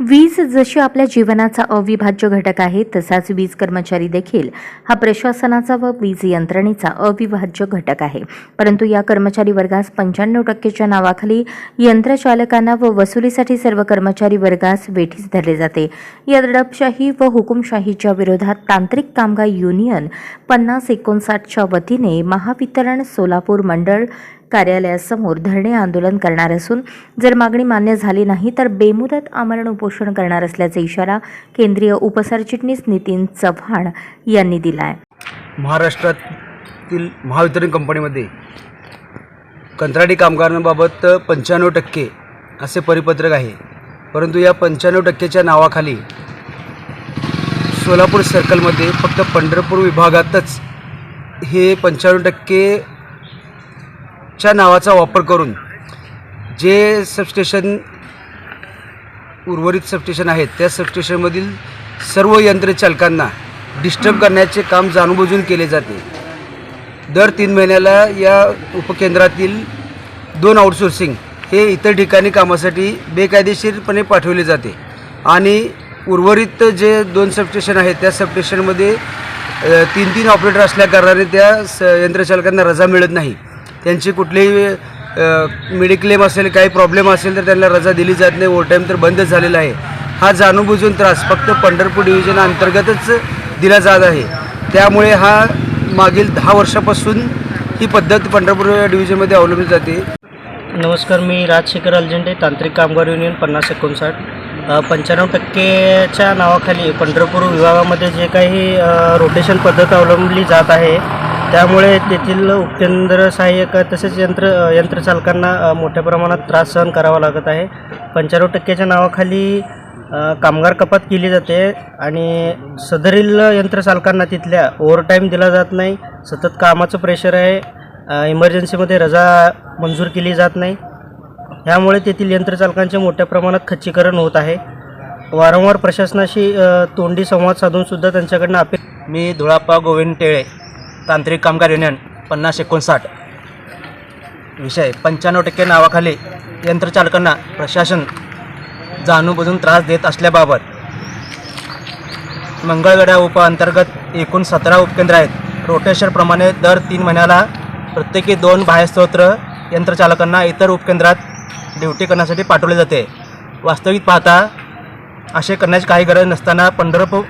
वीज जशी आपल्या जीवनाचा अविभाज्य घटक आहे तसाच वीज कर्मचारी देखील हा प्रशासनाचा व वीज यंत्रणेचा अविभाज्य घटक आहे. परंतु या कर्मचारी वर्गास पंच्याण्णव टक्केच्या नावाखाली यंत्रचालकांना व वसुलीसाठी सर्व कर्मचारी वर्गास वेठीस धरले जाते. या दडपशाही व हुकुमशाहीच्या विरोधात तांत्रिक कामगार युनियन पन्नास एकोणसाठच्या वतीने महावितरण सोलापूर मंडळ कार्यालयासमोर धरणे आंदोलन करणार असून जर मागणी मान्य झाली नाही तर बेमुदत आमरण उपोषण करणार असल्याचा इशारा केंद्रीय उपसरचिटणीस नितीन चव्हाण यांनी दिला आहे महाराष्ट्रातील महावितरण कंपनीमध्ये कंत्राटी कामगारांबाबत पंच्याण्णव टक्के असे परिपत्रक आहे. परंतु या पंच्याण्णव टक्केच्या नावाखाली सोलापूर सर्कलमध्ये फक्त पंढरपूर विभागातच हे पंच्याण्णव टक्के च्या नावाचा वापर करून जे सबस्टेशन उर्वरित सबस्टेशन आहेत त्या सबस्टेशनमधील सर्व यंत्रचालकांना डिस्टर्ब करण्याचे काम जाणूनबुजून केले जाते. दर तीन महिन्याला या उपकेंद्रातील दोन आउटसोर्सिंग हे इतर ठिकाणी कामासाठी बेकायदेशीरपणे पाठवले जाते आणि उर्वरित जे दोन सबस्टेशन आहेत त्या सबस्टेशनमध्ये तीन तीन ऑपरेटर असल्याकारणाने त्या स यंत्रचालकांना रजा मिळत नाही. त्यांची कुठलीही मेडिक्लेम असेल काही प्रॉब्लेम असेल तर त्यांना रजा दिली जात नाही. ओव्हरटाईम तर बंद झालेला आहे. हा जाणूनबुजून त्रास फक्त पंढरपूर डिव्हिजन अंतर्गतच दिला जात आहे. त्यामुळे हा मागील दहा वर्षापासून ही पद्धत पंढरपूर डिव्हिजनमध्ये अवलंबली जाते. नमस्कार मी राजशेखर अलझेंडे तांत्रिक कामगार युनियन पन्नास एकोणसाठ. पंच्याण्णव टक्केच्या नावाखाली पंढरपूर विभागामध्ये जे काही रोटेशन पद्धत अवलंबली जात आहे त्यामुळे तेथील उपकेंद्र सहाय्यक तसेच यंत्र यंत्रचालकांना मोठ्या प्रमाणात त्रास सहन करावा लागत आहे. पंच्याण्णव टक्क्याच्या नावाखाली कामगार कपात केली जाते आणि सदरील यंत्रचालकांना तिथल्या ओव्हरटाईम दिला जात नाही. सतत कामाचं प्रेशर आहे. इमर्जन्सीमध्ये रजा मंजूर केली जात नाही. ह्यामुळे तेथील यंत्रचालकांचे मोठ्या प्रमाणात खच्चीकरण होत आहे. वारंवार प्रशासनाशी तोंडी संवाद साधूनसुद्धा त्यांच्याकडनं अपे मी धुळापा गोविंद टेळे. तांत्रिक कामगार युनियन पन्नास एकोणसाठ. विषय पंच्याण्णव टक्के नावाखाली यंत्रचालकांना प्रशासन जाणूनबुजून त्रास देत असल्याबाबत मंगळवेढा उपअंतर्गत एकूण सतरा उपकेंद्र आहेत. रोटेशनप्रमाणे दर तीन महिन्याला प्रत्येकी दोन बाह्यस्तोत्र यंत्रचालकांना इतर उपकेंद्रात ड्युटी करण्यासाठी पाठवले जाते. वास्तविक पाहता असे करण्याची काही गरज नसताना पंढरपूर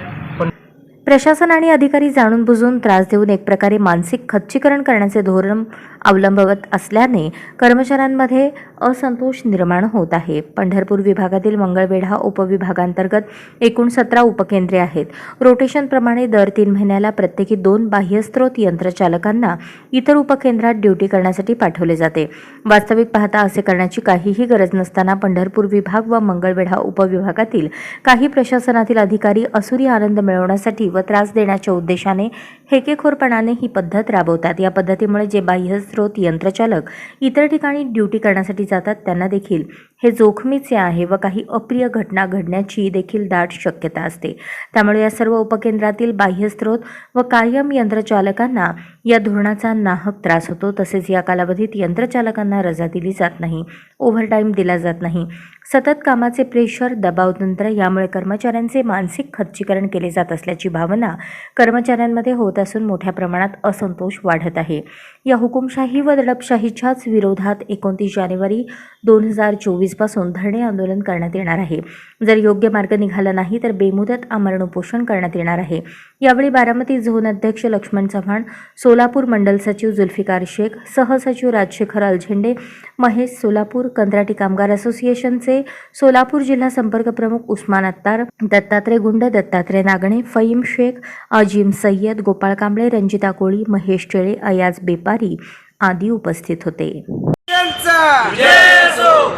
प्रशासन आणि अधिकारी जाणून बुजून त्रास देऊन एक प्रकारे मानसिक खच्चीकरण करण्याचे धोरण अवलंबवत असल्याने कर्मचाऱ्यांमध्ये असंतोष निर्माण होत आहे. पंढरपूर विभागातील मंगळवेढा उपविभागांतर्गत एकूण सतरा उपकेंद्रे आहेत. रोटेशनप्रमाणे दर तीन महिन्याला प्रत्येकी दोन बाह्यस्त्रोत यंत्रचालकांना इतर उपकेंद्रात ड्युटी करण्यासाठी पाठवले जाते. वास्तविक पाहता असे करण्याची काहीही गरज नसताना पंढरपूर विभाग व मंगळवेढा उपविभागातील काही प्रशासनातील अधिकारी असुरी आनंद मिळवण्यासाठी व त्रास देण्याच्या उद्देशाने हेकेखोरपणाने ही पद्धत राबवतात. या पद्धतीमुळे जे बाह्यस्त्रोत यंत्रचालक इतर ठिकाणी ड्युटी करण्यासाठी जातात त्यांना देखील. हे जोखमीचे आहे व काही अप्रिय घटना घडण्याची देखील दाट शक्यता असते. त्यामुळे या सर्व उपकेंद्रातील बाह्यस्त्रोत व कायम यंत्रचालकांना या धोरणाचा नाहक त्रास होतो. तसेच या कालावधीत यंत्रचालकांना रजा दिली जात नाही ओव्हरटाईम दिला जात नाही. सतत कामाचे प्रेशर दबावतंत्र यामुळे कर्मचाऱ्यांचे मानसिक खच्चीकरण केले जात असल्याची भावना कर्मचाऱ्यांमध्ये होत असून मोठ्या प्रमाणात असंतोष वाढत आहे. या हुकुमशाही व दडपशाहीच्याच विरोधात एकोणतीस जानेवारी दोन हजार चोवीस चोवीसपासून धरणे आंदोलन करण्यात येणार आहे. जर योग्य मार्ग निघाला नाही तर बेमुदत आमरण उपोषण करण्यात येणार आहे. यावेळी बारामती झोन अध्यक्ष लक्ष्मण चव्हाण सोलापूर मंडल सचिव जुल्फिकार शेख सहसचिव राजशेखर अलझेंडे महेश सोलापूर कंत्राटी कामगार असोसिएशनचे सोलापूर जिल्हा संपर्क प्रमुख उस्मान अत्तार दत्तात्रय गुंड दत्तात्रय नागणे फईम शेख अजिम सय्यद गोपाळ कांबळे रंजिता कोळी महेश टेळे अयाज बेपारी आदी उपस्थित होते.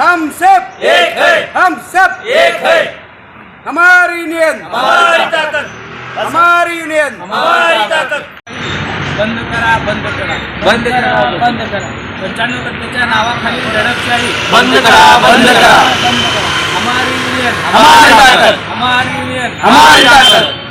हम सब एक है. हम सब एक है. हमारी यूनियन हमारी ताकत. हमारी यूनियन हमारी ताकत. बंद करा बंद करा. बंद करा. बंद करा. पंच्याण्णव टक्केच्या नावाखाली दडपशाही बंद करा बंद करा. हमारी युनियन हमारी ताकत. हमारी युनियन हमारी ताकत.